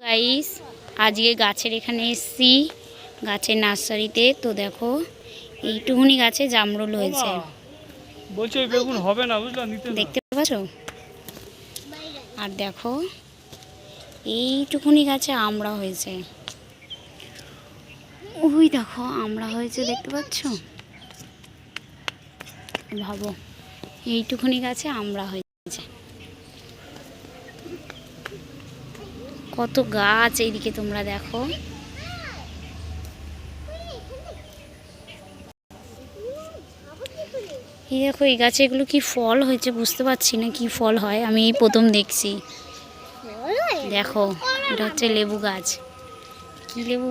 Guys আজকে গাছের এখানে এসছি গাছের নার্সারিতে। তো দেখো এইটুকুনি গাছে জামরুল হয়েছে। বলছে ওই বেগুন হবে না বুঝলা নিতে দেখতে পাচ্ছ? আর দেখো এইটুকুনি গাছে আমড়া হয়েছে। ওই দেখো আমড়া হয়েছে দেখতে পাচ্ছ? ভাবো এইটুকুনি গাছে আমড়া হয়েছে। কত গাছ এইদিকে তোমরা দেখো। এই দেখো, এই গাছে এগুলো কি ফল হয়েছে বুঝতে পারছি না কি ফল হয়, আমি এই প্রথম দেখছি। দেখো, এটা হচ্ছে লেবু গাছ। কি লেবু?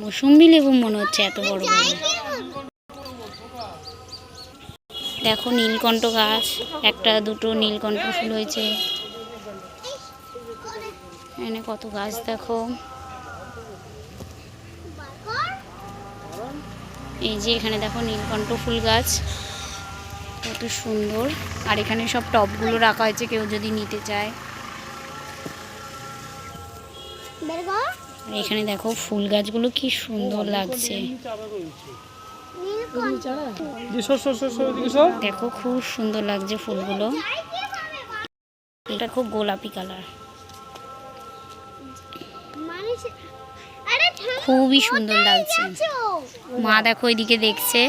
মৌসুম্বি লেবু মনে হচ্ছে এত বড় বড়। দেখো, নীলকণ্ঠ গাছ, একটা, দুটো নীলকণ্ঠ ফুল হয়েছে। এখানে কত গাছ দেখো। এই যে এখানে দেখো নীলকণ্ঠ ফুল গাছ কত সুন্দর। আর এখানে সব টবগুলো রাখা হয়েছে কেউ যদি নিতে চায়। এখানে দেখো ফুল গাছগুলো কি সুন্দর লাগছে। দেখো খুব সুন্দর লাগছে ফুলগুলো। এটা খুব গোলাপি কালার। খুবই সুন্দর লাগছে। মা দেখো এদিকে দেখছে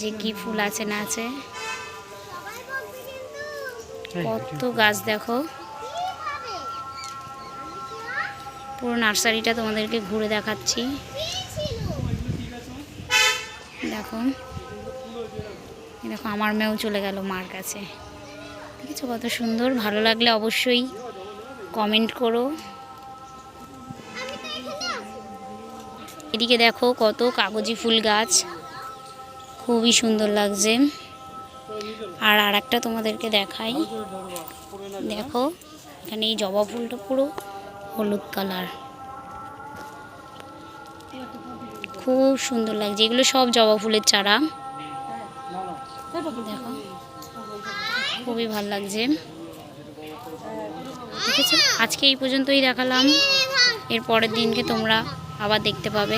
যে কি ফুল আছে না আছে। কত গাছ দেখো। পুরো নার্সারিটা তোমাদেরকে ঘুরে দেখাচ্ছি। দেখো। দেখো আমার মেয়েও চলে গেল মার কাছে। দেখেছ কত সুন্দর? ভালো লাগলে অবশ্যই কমেন্ট করো। এদিকে দেখো কত কাগজি ফুল গাছ। খুবই সুন্দর লাগছে। আর আর একটা তোমাদেরকে দেখাই। দেখো, এখানে এই জবা ফুলটা পুরো হলুদ কালার। খুব সুন্দর লাগছে। এগুলো সব জবা ফুলের চারা। দেখো, খুবই ভালো লাগছে। ঠিক আছে, আজকে এই পর্যন্তই দেখালাম। এর পরের দিনকে তোমরা আবার দেখতে পাবে।